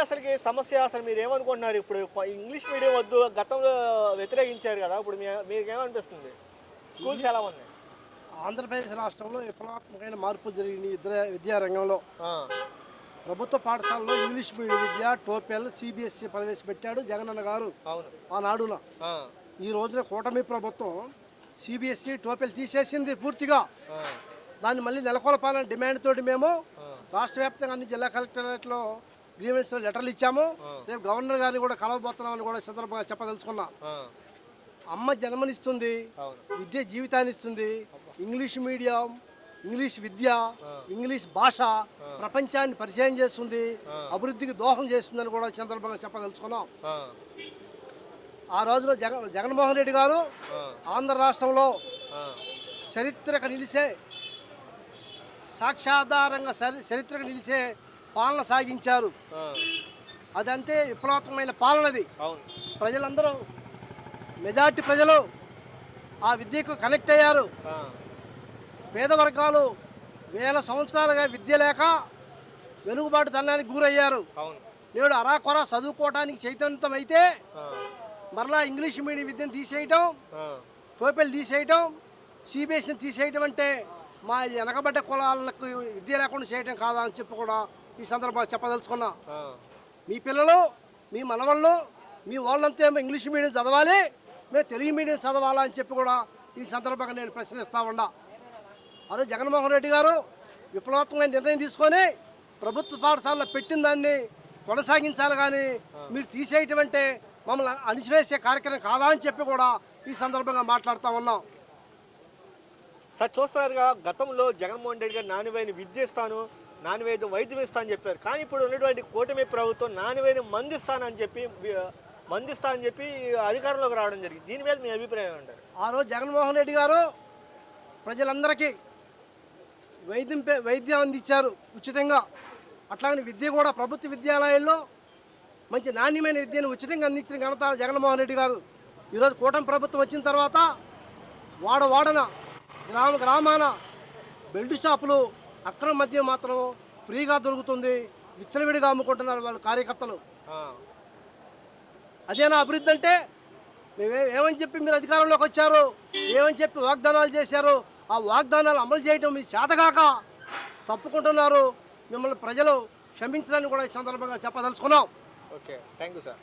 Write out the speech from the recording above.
అసలుకి సమస్య అసలు మీరు ఏమనుకుంటున్నారు? ఇప్పుడు ఇంగ్లీష్ మీడియం వద్దు గతంలో వ్యతిరేకించారు కదా ఇప్పుడు మీ- మీకు ఏమనిపిస్తుంది స్కూల్స్ ఎలా ఉన్నాయి? ఆంధ్రప్రదేశ్ రాష్ట్రంలో విప్లవాత్మకమైన మార్పులు జరిగినాయి విద్యా విద్యారంగంలో. ఆ, ప్రభుత్వ పాఠశాలలో ఇంగ్లీష్ మీడియం విద్య టోపెల్ సిబిఎస్ఈ ప్రవేశపెట్టాడు జగనన్న గారు ఆనాడున. ఈ రోజున కూటమి ప్రభుత్వం సిబిఎస్ఈ టోపెల్ తీసేసింది పూర్తిగా. దాన్ని మళ్ళీ నెలకొల్పాలని డిమాండ్ తోటి మేము రాష్ట్ర వ్యాప్తంగా అన్ని జిల్లా కలెక్టరేట్లో గ్రీవెన్స్ లెటర్లు ఇచ్చాము. రేపు గవర్నర్ గారిని కూడా కలవబోతున్నామని కూడా సందర్భంగా చెప్పదలుచుకున్నాం. అమ్మ జన్మనిస్తుంది విద్య జీవితాన్ని ఇస్తుంది ఇంగ్లీష్ మీడియం ఇంగ్లీష్ విద్య ఇంగ్లీష్ భాష ప్రపంచాన్ని పరిచయం చేస్తుంది అభివృద్ధికి దోహం చేస్తుందని కూడా సందర్భంగా చెప్పదలుచుకున్నాం. ఆ, రోజున జగన్ జగన్మోహన్ రెడ్డి గారు ఆంధ్ర రాష్ట్రంలో చరిత్రకు నిలిచే సాక్షాధారంగా చరి- చరిత్రకు నిలిచే పాలన సాగించారు. అదంతే విప్లవాత్మకమైన పాలనది ప్రజలందరూ మెజార్టీ ప్రజలు ఆ విద్యకు కనెక్ట్ అయ్యారు. పేద వర్గాలు వేల సంవత్సరాలుగా విద్య లేక వెనుకబాటు తనానికి గురయ్యారు. నేడు అరాకొర చదువుకోవడానికి చైతన్యతం అయితే మరలా ఇంగ్లీష్ మీడియం విద్యను తీసేయటం టోపెల్ తీసేయటం సిబిఎస్ఈని తీసేయటం అంటే మా వెనకబడ్డ కులాలకు విద్య లేకుండా చేయటం కాదా అని చెప్పి కూడా ఈ సందర్భంగా చెప్పదలుచుకున్నా. మీ పిల్లలు మీ మనవళ్ళు మీ వాళ్ళంతా ఏమో ఇంగ్లీష్ మీడియం చదవాలి మేము తెలుగు మీడియం చదవాలా అని చెప్పి కూడా ఈ సందర్భంగా నేను ప్రశ్నిస్తా ఉన్నా. అదే జగన్మోహన్ రెడ్డి గారు విప్లవాత్మకమైన నిర్ణయం తీసుకొని ప్రభుత్వ పాఠశాలలో పెట్టిన దాన్ని కొనసాగించాలి కానీ మీరు తీసేయటం అంటే మమ్మల్ని అణిచివేసే కార్యక్రమం కాదా అని చెప్పి కూడా ఈ సందర్భంగా మాట్లాడుతూ ఉన్నాం. సార్ చూస్తున్నారుగా గతంలో జగన్మోహన్ రెడ్డి గారు నాణ్యమైన విద్య ఇస్తాను నాణ్యమైన వైద్యం ఇస్తా అని చెప్పారు. కానీ ఇప్పుడు ఉన్నటువంటి కూటమి ప్రభుత్వం నాణ్యమైన మందు ఇస్తానని చెప్పి మందిస్తా అని చెప్పి అధికారంలోకి రావడం జరిగింది. దీని మీద మీ అభిప్రాయం ఉంటారు ఆ రోజు జగన్మోహన్ రెడ్డి గారు ప్రజలందరికీ వైద్యం వైద్యం అందించారు ఉచితంగా. అట్లాగే విద్య కూడా ప్రభుత్వ విద్యాలయాల్లో మంచి నాణ్యమైన విద్యను ఉచితంగా అందించిన ఘనత జగన్మోహన్ రెడ్డి గారు. ఈరోజు కూటమి ప్రభుత్వం వచ్చిన తర్వాత వాడ వాడన గ్రామ గ్రామాన బెల్ట్ షాపులు అక్రమ మద్యం మాత్రం ఫ్రీగా దొరుకుతుంది. విచ్చలవిడిగా అమ్ముకుంటున్నారు వాళ్ళ కార్యకర్తలు. అదేనా అభివృద్ధి అంటే? మేమే ఏమని చెప్పి మీరు అధికారంలోకి వచ్చారు? ఏమని చెప్పి వాగ్దానాలు చేశారు? ఆ వాగ్దానాలు అమలు చేయడం మీ చేతగాక తప్పుకుంటున్నారు. మిమ్మల్ని ప్రజలు క్షమించడానికి కూడా ఈ సందర్భంగా చెప్పదలుచుకున్నాం. ఓకే. Thank you sir.